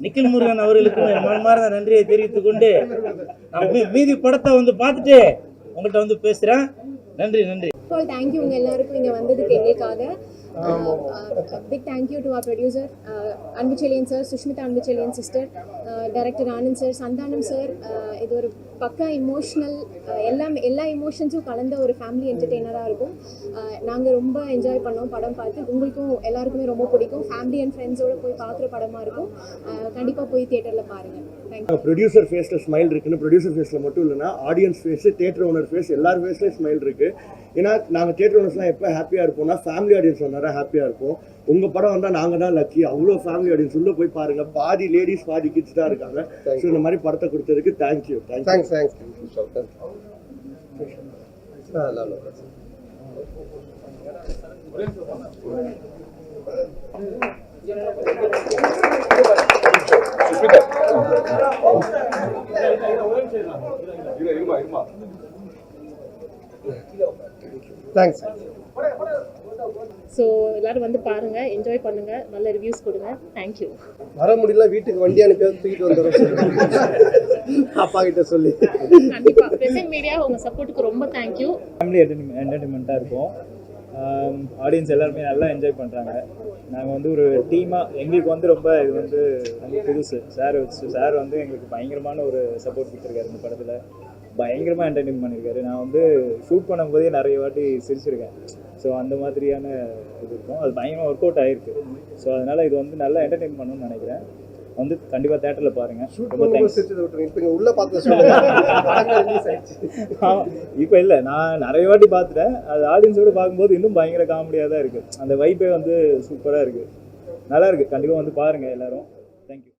நிக்கில் முருகன் அவர்களுக்கும் என் மனமார்ந்த நன்றியை தெரிவித்துக் கொண்டு நான் மீதி படத்தை வந்து பார்த்துட்டு உங்கள்கிட்ட வந்து பேசுகிறேன் நன்றி நன்றி. தேங்க்யூ உங்கள் எல்லாருக்கும் இங்கே வந்ததுக்கு எங்களுக்காக. Big thank you to our producer Anbuchezhiyan sir Sushmita Anbuchezhiyan sister director Anand sir Santhanam sir இது ஒரு பக்கா இமோஷ்னல் எல்லாம் எல்லா இமோஷன்ஸும் கலந்த ஒரு ஃபேமிலி என்டர்டெய்னராக இருக்கும். நாங்கள் ரொம்ப என்ஜாய் பண்ணோம் படம் பார்த்து. உங்களுக்கும் எல்லாருக்குமே ரொம்ப பிடிக்கும். ஃபேமிலி அண்ட் ஃப்ரெண்ட்ஸோடு போய் பார்க்குற படமாக இருக்கும். கண்டிப்பாக போய் தியேட்டரில் பாருங்கள் ப்ரொடியூசர் ஃபேஸில் ஸ்மைல் இருக்குன்னு ப்ரொடியூசர் ஃபேஸில் மட்டும் இல்லைன்னா audience face theatre owner face எல்லார் ஃபேஸ்லேயும் ஸ்மைல் இருக்குது ஏன்னா நாங்கள் தேட்டர் ஓனர்ஸ்லாம் எப்போ ஹாப்பியாக இருப்போம்னா ஃபேமிலி ஆடியன்ஸ் நிறையா ஹாப்பியாக இருப்போம். உங்கள் படம் வந்தால் நாங்கள் தான் லக்கி அவ்வளோ ஃபேமிலி ஆடியன்ஸ் உள்ளே போய் பாருங்க. பாதி லேடிஸ் பாதி கிட்ஸ் தான் இருக்காங்க. ஸோ இந்த மாதிரி படத்தை கொடுத்ததுக்கு thank you thank you thanks thanks நல்லா தேங்க்ஸ் ஸோ எல்லாரும் வந்து பாருங்க என்ஜாய் பண்ணுங்க நல்ல ரிவ்யூஸ் கொடுங்க. தேங்க்யூ வர முடியல வீட்டுக்கு வண்டி அனுப்பி தூக்கிட்டு வந்துடுறோம் அப்பா கிட்ட சொல்லி. கண்டிப்பா. பிரசன்ட் மீடியா உங்க சப்போர்ட்டுக்கு ரொம்ப தேங்க்யூ ஃபேமிலி என்டர்டைன்மெண்ட்டாக இருக்கும். Um, ஆடியன்ஸ் எல்லாருமே நல்லா என்ஜாய் பண்ணுறாங்க நாங்கள் வந்து ஒரு டீமாக எங்களுக்கு வந்து ரொம்ப இது வந்து ரொம்ப புதுசு. சார் வச்சு சார் வந்து எங்களுக்கு பயங்கரமான ஒரு சப்போர்ட் கொடுத்துருக்காரு இந்த படத்தில். பயங்கரமாக என்டர்டெயின் பண்ணியிருக்காரு நான் வந்து ஷூட் பண்ணும்போதே நிறைய வாட்டி சிரிச்சிருக்கேன். ஸோ அந்த மாதிரியான இது இருக்கும். அது பயங்கரமாக ஒர்க் அவுட் ஆகிருக்கு ஸோ அதனால் இது வந்து நல்லா என்டர்டெயின் பண்ணணும்னு நினைக்கிறேன். வந்து கண்டிப்பாக தேட்டரில் விட்டுருங்க இப்போ உள்ள பார்த்து. இப்போ இல்லை நான் நிறைய வாட்டி பார்த்துட்டேன். அது ஆடியன்ஸோட பார்க்கும்போது இன்னும் பயங்கர காமெடியாக தான் இருக்குது அந்த வைப்பே வந்து சூப்பராக இருக்குது நல்லா இருக்குது கண்டிப்பாக வந்து பாருங்கள் எல்லாரும். தேங்க்யூ